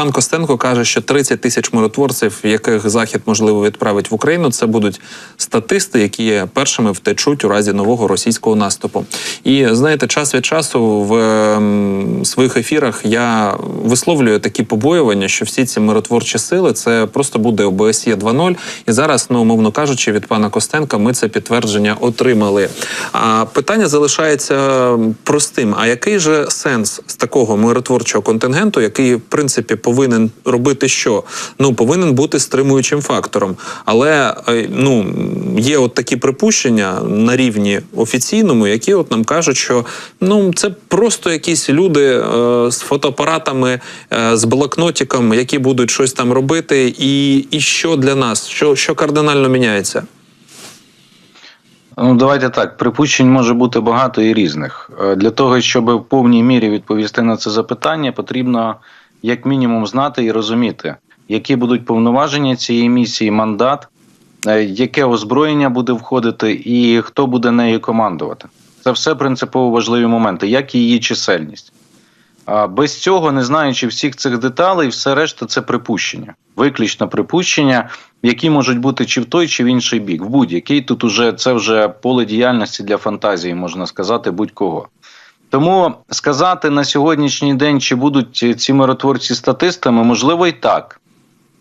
пан Костенко каже, що 30 тисяч миротворців, яких захід можливо відправить в Україну, це будуть статисти, які першими втечуть у разі нового російського наступу. І знаєте, час від часу в ем, своїх ефірах я висловлюю такі побоювання, що всі ці миротворчі сили це просто буде ОБСЄ 2.0. І зараз, ну умовно кажучи, від пана Костенка ми це підтвердження отримали. А питання залишається простим: а який же сенс з такого миротворчого контингенту, який в принципі повинен робити що? Ну повинен бути стримуючим фактором. Але е, ну є от такі припущення на рівні офіційному, які от нам кажуть, що ну це просто якісь люди е, з фотоапаратами, е, з блокнотиком, які будуть щось там робити, і, і що для нас, що, що кардинально міняється. Ну, давайте так. Припущень може бути багато і різних. Е, Для того, щоб в повній мірі відповісти на це запитання, потрібно як мінімум знати і розуміти, які будуть повноваження цієї місії, мандат, е, яке озброєння буде входити, і хто буде нею командувати. Це все принципово важливі моменти, як і її чисельність. Без цього, не знаючи всіх цих деталей, все решта це припущення, виключно припущення, які можуть бути чи в той, чи в інший бік. В будь-який тут уже це вже поле діяльності для фантазії, можна сказати, будь-кого. Тому сказати на сьогоднішній день, чи будуть ці миротворці статистами, можливо, і так.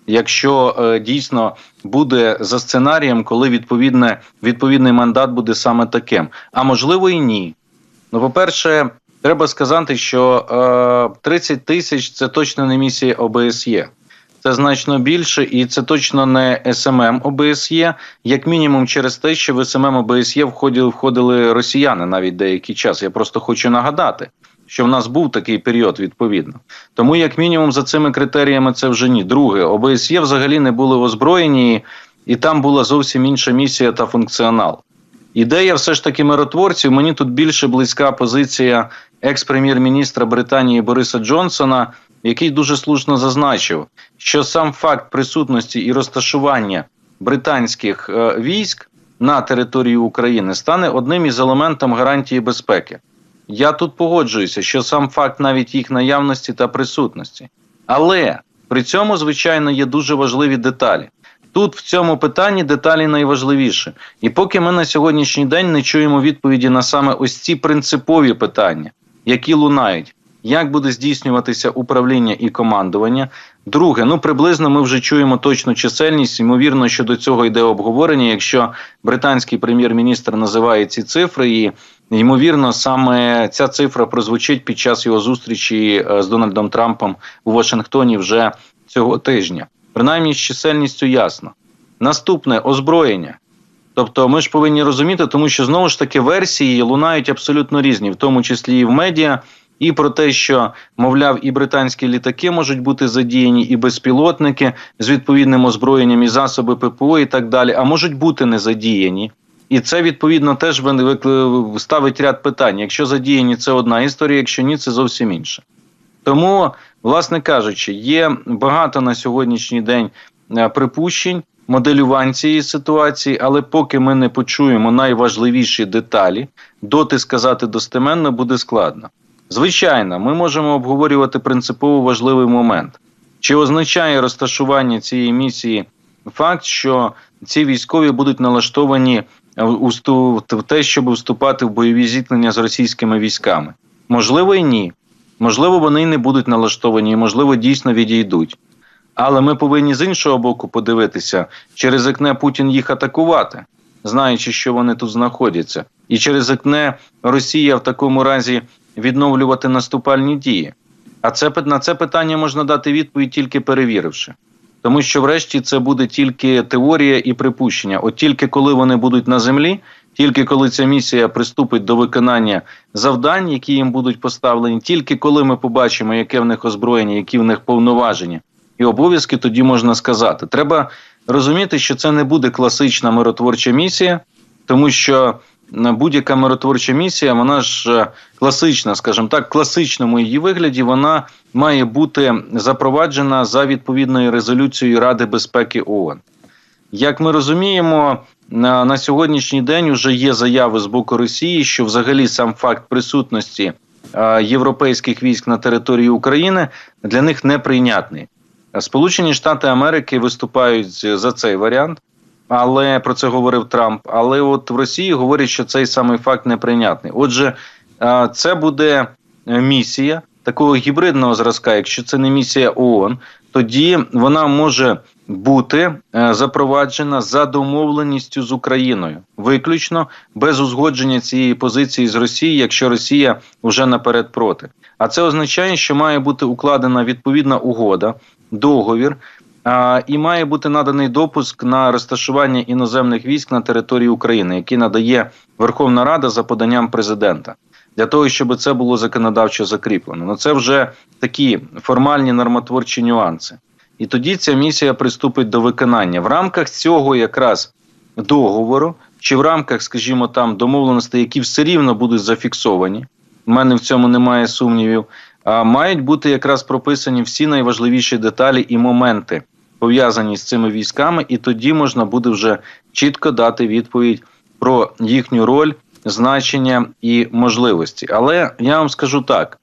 Якщо е, дійсно буде за сценарієм, коли відповідне, відповідний мандат буде саме таким, а можливо і ні. Ну, по-перше, треба сказати, що е, 30 тисяч це точно не місія ОБСЄ. Це значно більше, і це точно не СММ ОБСЄ, як мінімум через те, що в СММ ОБСЄ входили, входили росіяни навіть деякий час. Я просто хочу нагадати, що в нас був такий період відповідно. Тому, як мінімум, за цими критеріями це вже ні. Друге, ОБСЄ взагалі не були озброєні, і там була зовсім інша місія та функціонал. Ідея все ж таки миротворців. Мені тут більше близька позиція екс-прем'єр-міністра Британії Бориса Джонсона, який дуже слушно зазначив, що сам факт присутності і розташування британських е, військ на території України стане одним із елементів гарантії безпеки. Я тут погоджуюся, що сам факт навіть їх наявності та присутності. Але при цьому, звичайно, є дуже важливі деталі. Тут в цьому питанні деталі найважливіші. І поки ми на сьогоднішній день не чуємо відповіді на саме ось ці принципові питання, які лунають, як буде здійснюватися управління і командування. Друге, ну приблизно ми вже чуємо точну чисельність. Ймовірно, що до цього йде обговорення. Якщо британський прем'єр-міністр називає ці цифри, і ймовірно, саме ця цифра прозвучить під час його зустрічі е, з Дональдом Трампом у Вашингтоні вже цього тижня. Принаймні з чисельністю ясно. Наступне озброєння. Тобто, ми ж повинні розуміти, тому що знову ж таки версії лунають абсолютно різні, в тому числі і в медіа, і про те, що мовляв, і британські літаки можуть бути задіяні, і безпілотники з відповідним озброєнням, і засоби ППО, і так далі, а можуть бути не задіяні. І це відповідно теж ставить ряд питань. Якщо задіяні, це одна історія, якщо ні, це зовсім інше. Тому, власне кажучи, є багато на сьогоднішній день е, припущень, моделювань цієї ситуації, але поки ми не почуємо найважливіші деталі, доти сказати достеменно буде складно. Звичайно, ми можемо обговорювати принципово важливий момент. Чи означає розташування цієї місії факт, що ці військові будуть налаштовані в те, щоб вступати в бойові зіткнення з російськими військами? Можливо, і ні. Можливо, вони не будуть налаштовані, і, можливо, дійсно відійдуть. Але ми повинні з іншого боку подивитися, чи ризикне Путін їх атакувати, знаючи, що вони тут знаходяться, і чи ризикне Росія в такому разі відновлювати наступальні дії. А це на це питання можна дати відповідь тільки перевіривши. Тому що, врешті, це буде тільки теорія і припущення. От тільки коли вони будуть на землі, тільки коли ця місія приступить до виконання завдань, які їм будуть поставлені, тільки коли ми побачимо, яке в них озброєння, які в них повноваження і обов'язки, тоді можна сказати. Треба розуміти, що це не буде класична миротворча місія, тому що будь-яка миротворча місія, вона ж е, класична, скажімо так, класичному її вигляді вона має бути запроваджена за відповідною резолюцією Ради безпеки ООН. Як ми розуміємо, на, на сьогоднішній день вже є заяви з боку Росії, що взагалі сам факт присутності е, європейських військ на території України для них неприйнятний. Сполучені Штати Америки виступають за цей варіант, але про це говорив Трамп. Але от в Росії говорять, що цей самий факт неприйнятний. Отже, е, це буде е, місія такого гібридного зразка. Якщо це не місія ООН, тоді вона може бути е, запроваджена за домовленістю з Україною, виключно без узгодження цієї позиції з Росії, якщо Росія вже наперед проти. А це означає, що має бути укладена відповідна угода, договір. І має бути наданий допуск на розташування іноземних військ на території України, який надає Верховна Рада за поданням президента, для того, щоб це було законодавчо закріплено. Ну це вже такі формальні нормотворчі нюанси. І тоді ця місія приступить до виконання в рамках цього якраз договору, чи в рамках, скажімо, там домовленостей, які все рівно будуть зафіксовані. У мене в цьому немає сумнівів. Мають бути якраз прописані всі найважливіші деталі і моменти, пов'язані з цими військами, і тоді можна буде вже чітко дати відповідь про їхню роль, значення і можливості. Але я вам скажу так: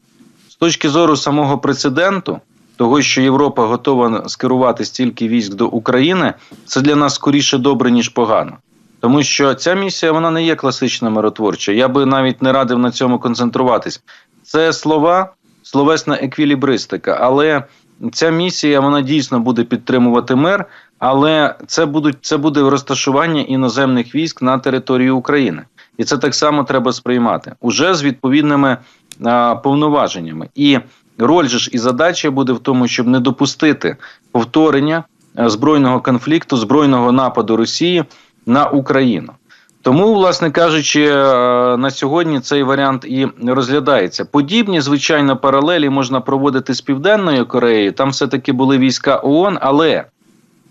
з точки зору самого прецеденту, того, що Європа готова скерувати стільки військ до України, це для нас скоріше добре ніж погано. Тому що ця місія вона не є класична миротворча. Я би навіть не радив на цьому концентруватись. Це слова, словесна еквілібристика, але ця місія вона дійсно буде підтримувати мир, але це будуть це буде розташування іноземних військ на території України, і це так само треба сприймати уже з відповідними а, повноваженнями. І роль же ж і задача буде в тому, щоб не допустити повторення збройного конфлікту, збройного нападу Росії на Україну. Тому, власне кажучи, е, на сьогодні цей варіант і розглядається. Подібні, звичайно, паралелі можна проводити з Південною Кореєю. Там все-таки були війська ООН, але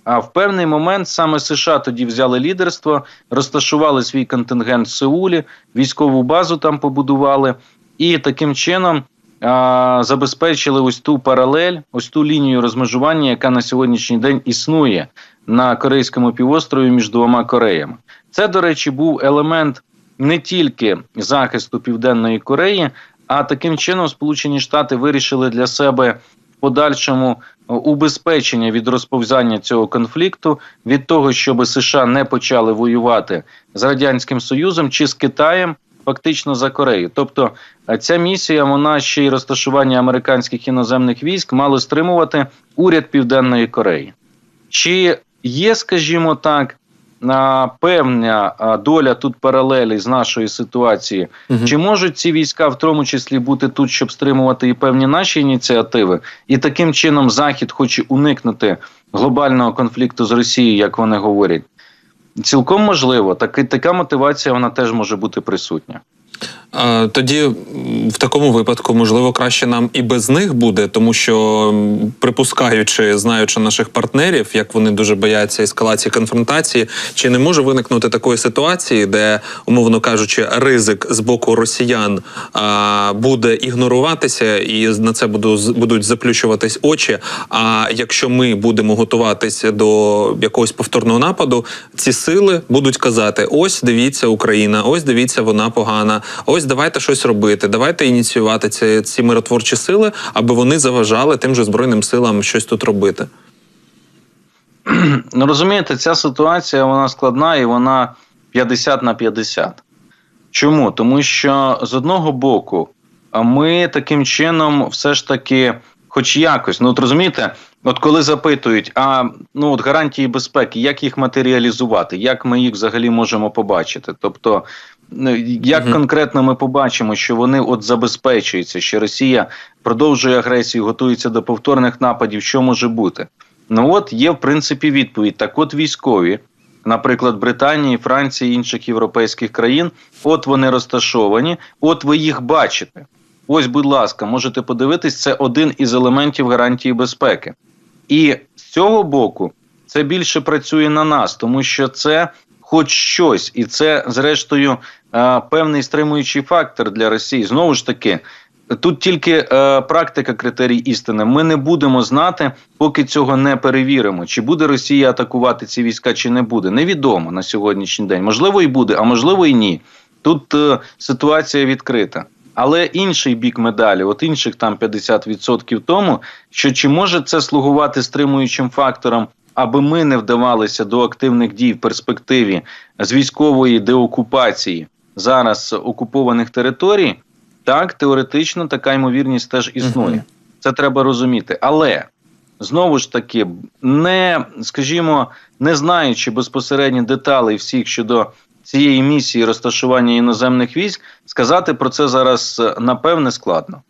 в певний момент саме США тоді взяли лідерство, розташували свій контингент в Сеулі, військову базу там побудували, і таким чином забезпечили ось ту паралель, ось ту лінію розмежування, яка на сьогоднішній день існує на Корейському півострові між двома Кореями. Це, до речі, був елемент не тільки захисту Південної Кореї, а таким чином Сполучені Штати вирішили для себе в подальшому убезпечення від розповзання цього конфлікту, від того, щоб США не почали воювати з радянським Союзом чи з Китаєм. Фактично за Корею, тобто ця місія, вона ще й розташування американських іноземних військ мало стримувати уряд Південної Кореї. Чи є, скажімо так, певна доля тут паралелі з нашої ситуації. Угу. Чи можуть ці війська в тому числі бути тут, щоб стримувати і певні наші ініціативи, і таким чином Захід хоче уникнути глобального конфлікту з Росією, як вони говорять? Цілком можливо, так, така мотивація вона теж може бути присутня. Тоді в такому випадку, можливо, краще нам і без них буде, тому що припускаючи, знаючи наших партнерів, як вони дуже бояться ескалації конфронтації, чи не може виникнути такої ситуації, де, умовно кажучи, ризик з боку росіян буде ігноруватися, і на це будуть заплющуватись очі. А якщо ми будемо готуватися до якогось повторного нападу, ці сили будуть казати: ось дивіться, Україна, ось дивіться, вона погана. Ось давайте щось робити, давайте ініціювати ці, ці миротворчі сили, аби вони заважали тим же збройним силам щось тут робити. Ну розумієте, ця ситуація вона складна і вона 50 на 50. Чому? Тому що з одного боку ми таким чином все ж таки, хоч якось, ну от розумієте, от коли запитують, а ну от гарантії безпеки, як їх матеріалізувати, як ми їх взагалі можемо побачити? Тобто як угу. конкретно ми побачимо, що вони от забезпечуються, що Росія продовжує агресію, готується до повторних нападів, що може бути? Ну от є в принципі відповідь. Так, от військові, наприклад, Британії, Франції інших європейських країн, от вони розташовані, от ви їх бачите. Ось, будь ласка, можете подивитись, це один із елементів гарантії безпеки. І з цього боку це більше працює на нас, тому що це хоч щось, і це, зрештою, е, певний стримуючий фактор для Росії. Знову ж таки, тут тільки е, практика критерій істини. Ми не будемо знати, поки цього не перевіримо. Чи буде Росія атакувати ці війська, чи не буде. Невідомо на сьогоднішній день. Можливо, і буде, а можливо, і ні. Тут е, ситуація відкрита. Але інший бік медалі, от інших там 50% тому, що чи може це слугувати стримуючим фактором, аби ми не вдавалися до активних дій в перспективі з військової деокупації зараз окупованих територій, так теоретично така ймовірність теж існує. Це треба розуміти. Але знову ж таки, не скажімо, не знаючи безпосередньо деталей всіх щодо цієї місії розташування іноземних військ, сказати про це зараз напевне складно.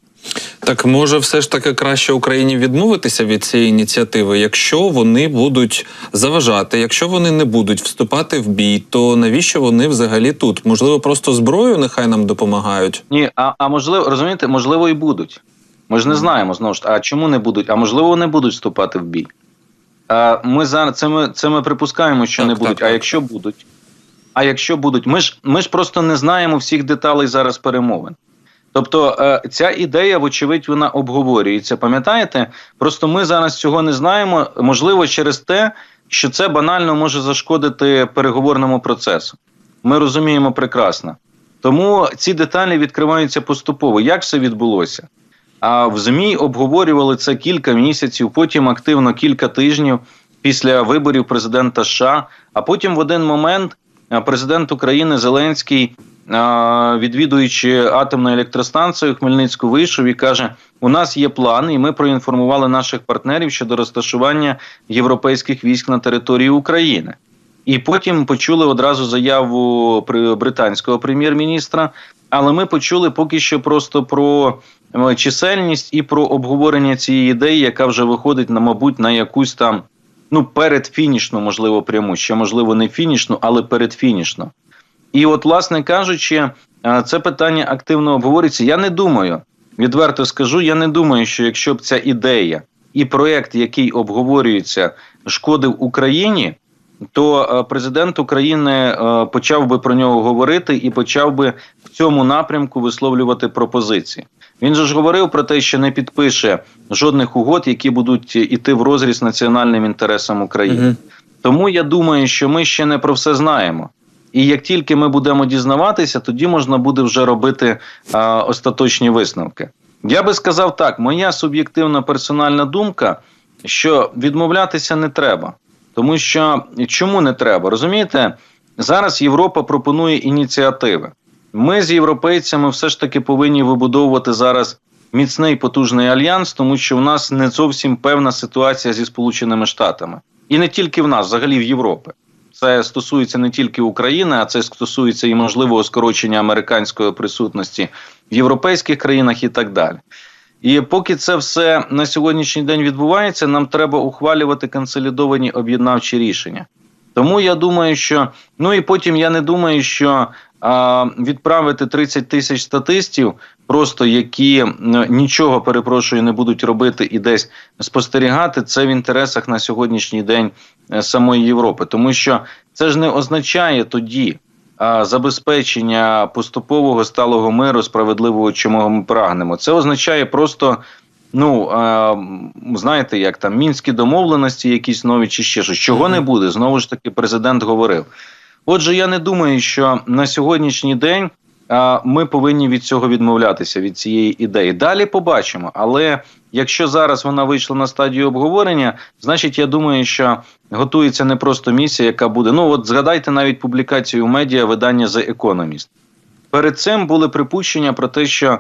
Так може, все ж таки краще Україні відмовитися від цієї ініціативи, якщо вони будуть заважати, якщо вони не будуть вступати в бій, то навіщо вони взагалі тут? Можливо, просто зброю нехай нам допомагають. Ні, а, а можливо, розумієте, можливо, і будуть. Ми ж не знаємо знову ж. А чому не будуть? А можливо, вони будуть вступати в бій. А ми зараз це ми, це ми припускаємо, що Так, не будуть. так. А якщо будуть? А якщо будуть, ми ж ми ж просто не знаємо всіх деталей зараз перемовин. Тобто е, ця ідея, вочевидь, вона обговорюється. Пам'ятаєте? Просто ми зараз цього не знаємо. Можливо, через те, що це банально може зашкодити переговорному процесу. Ми розуміємо прекрасно. Тому ці деталі відкриваються поступово. Як все відбулося? А в ЗМІ обговорювали це кілька місяців, потім активно кілька тижнів після виборів президента США. А потім в один момент президент України Зеленський, відвідуючи атомну електростанцію Хмельницьку, вийшов і каже: у нас є план, і ми проінформували наших партнерів щодо розташування європейських військ на території України. І потім почули одразу заяву британського прем'єр-міністра. Але ми почули поки що просто про чисельність і про обговорення цієї ідеї, яка вже виходить на, мабуть, на якусь там ну передфінішну, можливо, пряму, ще можливо не фінішну, але передфінішну. І от, власне кажучи, це питання активно обговорюється. Я не думаю, відверто скажу, я не думаю, що якщо б ця ідея і проект, який обговорюється, шкодив Україні, то е, президент України е, почав би про нього говорити і почав би в цьому напрямку висловлювати пропозиції. Він же ж говорив про те, що не підпише жодних угод, які будуть іти в розріз національним інтересам України. Мгм. Тому я думаю, що ми ще не про все знаємо. І як тільки ми будемо дізнаватися, тоді можна буде вже робити а, остаточні висновки. Я би сказав так: моя суб'єктивна персональна думка, що відмовлятися не треба. Тому що чому не треба? Розумієте, зараз Європа пропонує ініціативи. Ми з європейцями все ж таки повинні вибудовувати зараз міцний потужний альянс, тому що в нас не зовсім певна ситуація зі Сполученими Штатами. І не тільки в нас, взагалі в Європі. Це стосується не тільки України, а це стосується і можливого скорочення американської присутності в європейських країнах і так далі. І поки це все на сьогоднішній день відбувається, нам треба ухвалювати консолідовані об'єднавчі рішення. Тому я думаю, що ну і потім я не думаю, що відправити 30 тисяч статистів, просто які нічого перепрошую не будуть робити і десь спостерігати, це в інтересах на сьогоднішній день е, самої Європи, тому що це ж не означає тоді. Забезпечення поступового сталого миру, справедливого, чого ми прагнемо, це означає просто ну знаєте, як там мінські домовленості, якісь нові чи ще щось. Чого не буде, знову ж таки, президент говорив. Отже, я не думаю, що на сьогоднішній день ми повинні від цього відмовлятися від цієї ідеї. Далі побачимо. Але якщо зараз вона вийшла на стадію обговорення, значить я думаю, що готується не просто місія, яка буде. Ну от згадайте навіть публікацію медіа видання The Economist. Перед цим були припущення про те, що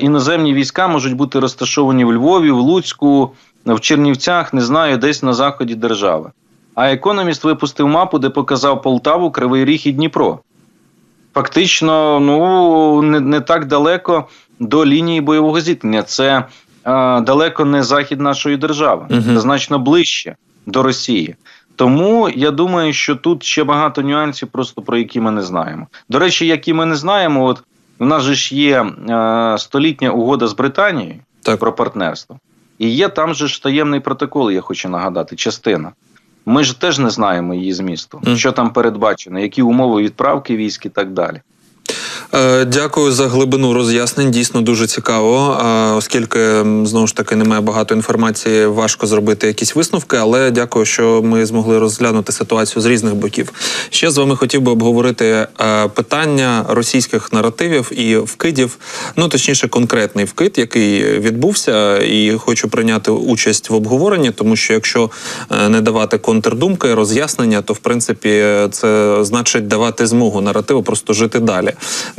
іноземні війська можуть бути розташовані в Львові, в Луцьку, в Чернівцях, не знаю, десь на заході держави. А економіст випустив мапу, де показав Полтаву, Кривий Ріг і Дніпро. Фактично, ну не, не так далеко до лінії бойового зіткнення. Це е, далеко не захід нашої держави, це значно ближче до Росії. Тому я думаю, що тут ще багато нюансів, просто про які ми не знаємо. До речі, які ми не знаємо, от у нас же ж є е, столітня угода з Британією Так. про партнерство. І є там же ж таємний протокол, я хочу нагадати, частина. Ми ж теж не знаємо її змісту, що там передбачено, які умови відправки військ і так далі. Е, Дякую за глибину роз'яснень. Дійсно дуже цікаво. Оскільки знову ж таки немає багато інформації, важко зробити якісь висновки. Але дякую, що ми змогли розглянути ситуацію з різних боків. Ще з вами хотів би обговорити е, питання російських наративів і вкидів. Ну точніше, конкретний вкид, який відбувся, і хочу прийняти участь в обговоренні, тому що якщо е, не давати контрдумки, роз'яснення, то в принципі це значить давати змогу наративу просто жити далі.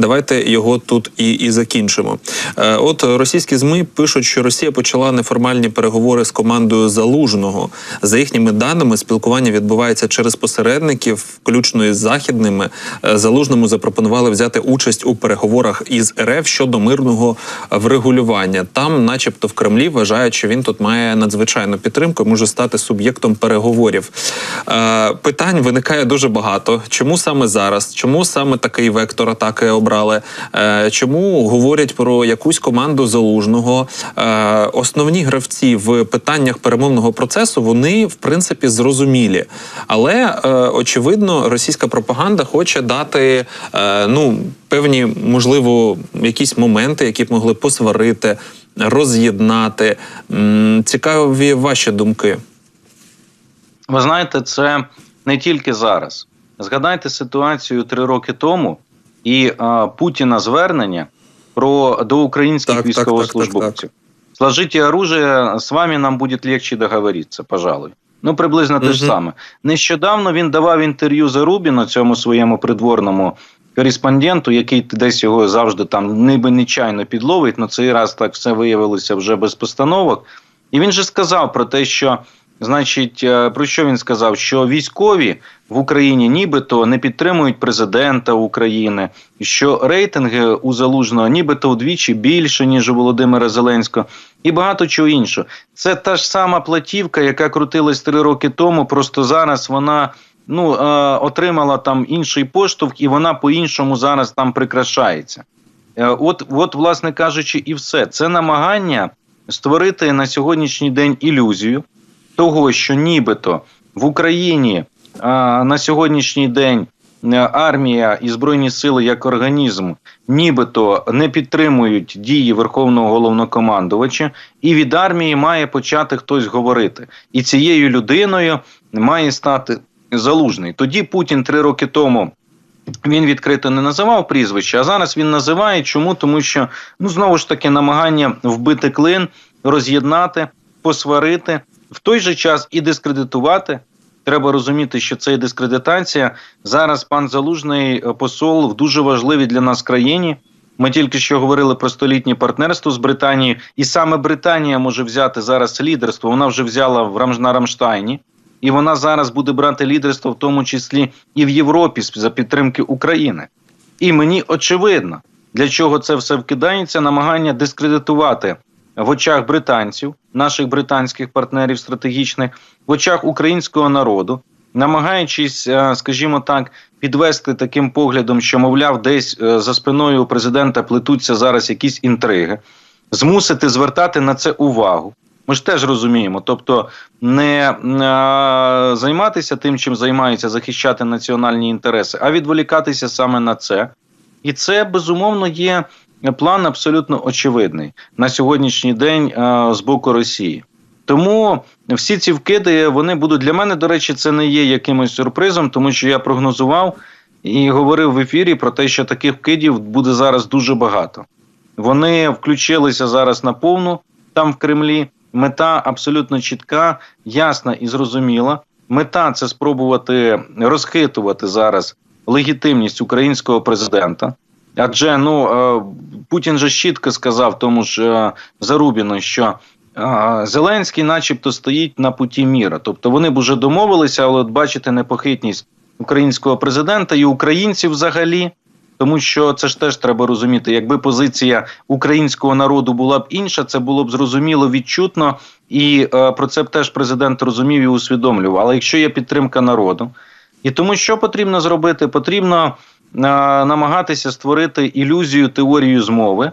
Давайте його тут і, і закінчимо. Е, От російські ЗМІ пишуть, що Росія почала неформальні переговори з командою Залужного. За їхніми даними, спілкування відбувається через посередників, включно із західними. Е, Залужному запропонували взяти участь у переговорах із РФ щодо мирного врегулювання. Там, начебто, в Кремлі вважають, що він тут має надзвичайну підтримку, і може стати суб'єктом переговорів. Е, Питань виникає дуже багато. Чому саме зараз? Чому саме такий вектор атаки обрали? Е, Чому говорять про якусь команду залужного? Е, Основні гравці в питаннях перемовного процесу вони в принципі зрозумілі, але е, очевидно, російська пропаганда хоче дати ну певні, можливо, якісь моменти, які б могли посварити, роз'єднати. Цікаві ваші думки. Ви знаєте, це не тільки зараз. Згадайте ситуацію три роки тому і а, Путіна звернення про до українських Так, так, військовослужбовців. Сложите оружие, з вами нам буде легче договоритися, пожалуй. Ну, приблизно те ж саме. Нещодавно він давав інтерв'ю Зарубіну, цьому своєму придворному кореспонденту, який десь його завжди там ніби нечайно підловить. Ну цей раз так все виявилося вже без постановок. І він же сказав про те, що Значить, е, про що він сказав? Що військові в Україні нібито не підтримують президента України, що рейтинги у залужного нібито вдвічі більше ніж у Володимира Зеленського, і багато чого іншого. Це та ж сама платівка, яка крутилась три роки тому. Просто зараз вона ну е, отримала там інший поштовх, і вона по-іншому зараз там прикрашається. Е, От, от, власне кажучи, і все це намагання створити на сьогоднішній день ілюзію того, що нібито в Україні на сьогоднішній день е, армія і збройні сили як організм, нібито не підтримують дії верховного головнокомандувача, і від армії має почати хтось говорити, і цією людиною має стати залужний. Тоді Путін три роки тому. Він відкрито не називав прізвище, а зараз він називає. Чому? Тому що ну знову ж таки намагання вбити клин, роз'єднати, посварити, в той же час і дискредитувати. Треба розуміти, що це і дискредитація. Зараз пан Залужний е, посол в дуже важливій для нас країні. Ми тільки що говорили про столітнє партнерство з Британією, і саме Британія може взяти зараз лідерство. Вона вже взяла в Рамж- на Рамштайні, і вона зараз буде брати лідерство, в тому числі і в Європі за підтримки України. І мені очевидно, для чого це все вкидається, намагання дискредитувати в очах британців, наших британських партнерів стратегічних, в очах українського народу, намагаючись, е, скажімо так, підвести таким поглядом, що мовляв, десь е, за спиною президента плетуться зараз якісь інтриги, змусити звертати на це увагу. Ми ж теж розуміємо, тобто не е, займатися тим, чим займаються, захищати національні інтереси, а відволікатися саме на це. І це безумовно є план абсолютно очевидний на сьогоднішній день е, з боку Росії. Тому всі ці вкиди вони будуть для мене. До речі, це не є якимось сюрпризом, тому що я прогнозував і говорив в ефірі про те, що таких вкидів буде зараз дуже багато. Вони включилися зараз на повну там в Кремлі. Мета абсолютно чітка, ясна і зрозуміла. Мета це спробувати розхитувати зараз легітимність українського президента. Адже ну е, Путін же чітко сказав тому ж е, Зарубіну, що е, Зеленський, начебто, стоїть на путі міра. Тобто вони б уже домовилися, але от бачите непохитність українського президента і українців взагалі. Тому що це ж теж треба розуміти, якби позиція українського народу була б інша, це було б зрозуміло, відчутно, і е, про це б теж президент розумів і усвідомлював. Але якщо є підтримка народу, і тому що потрібно зробити? Потрібно намагатися створити ілюзію теорію змови,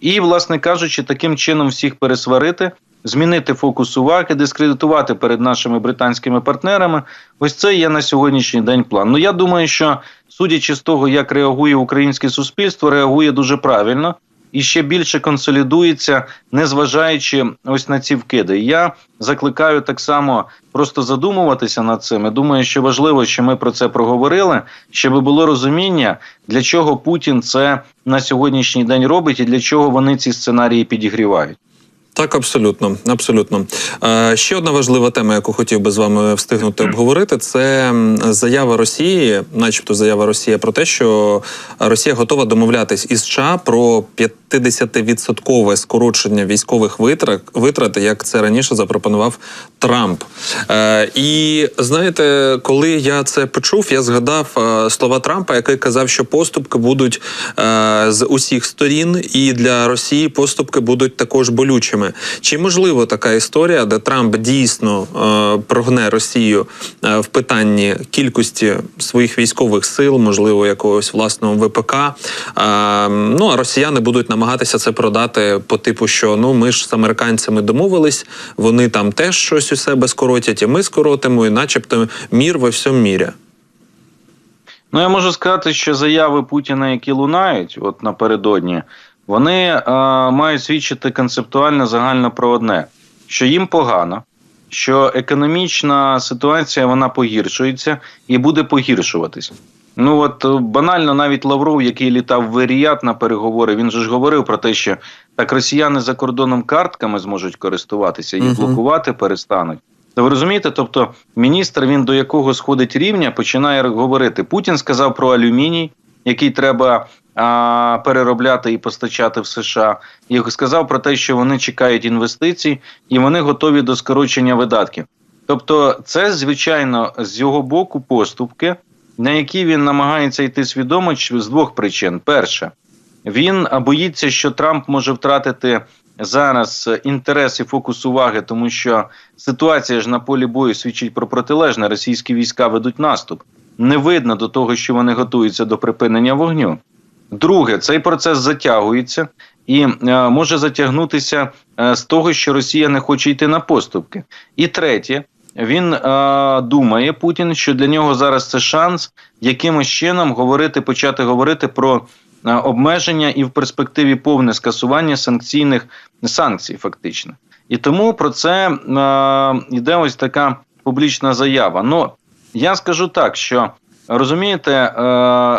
і, власне кажучи, таким чином всіх пересварити, змінити фокус уваги, дискредитувати перед нашими британськими партнерами. Ось це є на сьогоднішній день план. Ну я думаю, що судячи з того, як реагує українське суспільство, реагує дуже правильно і ще більше консолідується, незважаючи ось на ці вкиди. Я закликаю так само просто задумуватися над цим. Я думаю, що важливо, що ми про це проговорили, щоб було розуміння, для чого Путін це на сьогоднішній день робить і для чого вони ці сценарії підігрівають. Так, абсолютно, абсолютно. Е, ще одна важлива тема, яку хотів би з вами встигнути обговорити, це заява Росії, начебто заява Росії про те, що Росія готова домовлятись із США про 50-відсоткове скорочення військових витрат, витрат, як це раніше запропонував Трамп. Е, і знаєте, коли я це почув, я згадав е, слова Трампа, який казав, що поступки будуть з усіх сторін, і для Росії поступки будуть також болючими. Чи можливо така історія, де Трамп дійсно е, прогне Росію е, в питанні кількості своїх військових сил, можливо, якогось власного ВПК? Е, ну а росіяни будуть намагатися це продати по типу, що ну ми ж з американцями домовились, вони там теж щось у себе скоротять, і ми скоротимо, і начебто мір во всьому мірі. Ну, я можу сказати, що заяви Путіна, які лунають, от напередодні, вони е, мають свідчити концептуально загально про одне: що їм погано, що економічна ситуація вона погіршується і буде погіршуватися. Ну от е, банально навіть Лавров, який літав в Еріят на переговори, він же ж говорив про те, що так росіяни за кордоном картками зможуть користуватися, Мгм. блокувати перестануть. То ви розумієте, тобто міністр він до якого сходить рівня, починає говорити. Путін сказав про алюміній, який треба переробляти і постачати в США, і сказав про те, що вони чекають інвестицій і вони готові до скорочення видатків. Тобто, це звичайно з його боку поступки, на які він намагається йти свідомо з двох причин: перше, він боїться, що Трамп може втратити зараз інтерес і фокус уваги, тому що ситуація ж на полі бою свідчить про протилежне. Російські війська ведуть наступ. Не видно до того, що вони готуються до припинення вогню. Друге, цей процес затягується і е, може затягнутися е, з того, що Росія не хоче йти на поступки. І третє, він е, думає Путін, що для нього зараз це шанс якимось чином говорити, почати говорити про е, обмеження і в перспективі повне скасування санкційних санкцій, фактично. І тому про це е, йде ось така публічна заява. Ну я скажу так, що розумієте, е,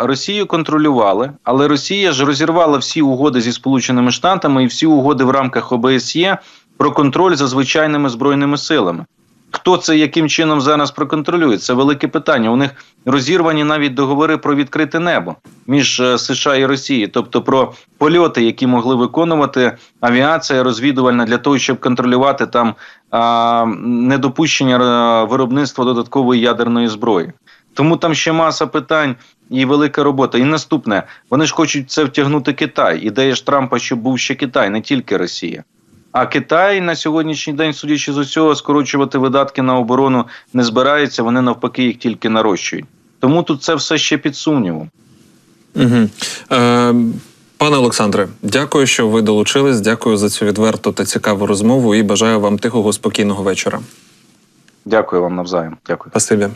Росію контролювали, але Росія ж розірвала всі угоди зі Сполученими Штатами і всі угоди в рамках ОБСЄ про контроль за звичайними збройними силами. Хто це яким чином зараз проконтролює? Це велике питання. У них розірвані навіть договори про відкрите небо між е, США і Росією, тобто про польоти, які могли виконувати авіація розвідувальна для того, щоб контролювати там а, недопущення е, виробництва додаткової ядерної зброї. Тому там ще маса питань і велика робота. І наступне, вони ж хочуть це втягнути Китай. Ідея ж Трампа, щоб був ще Китай, не тільки Росія. А Китай на сьогоднішній день, судячи з усього, скорочувати видатки на оборону не збирається. Вони навпаки їх тільки нарощують. Тому тут це все ще під сумнівом. Угу. Е, пане Олександре, дякую, що ви долучились. Дякую за цю відверту та цікаву розмову і бажаю вам тихого, спокійного вечора. Дякую вам навзаєм. Дякую. Спасибі.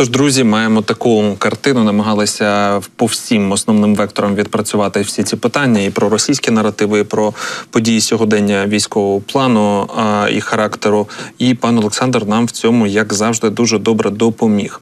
Тож, друзі, маємо таку картину. Намагалися по всім основним векторам відпрацювати всі ці питання і про російські наративи, і про події сьогодення військового плану а, і характеру. І пан Олександр нам в цьому, як завжди, дуже добре допоміг.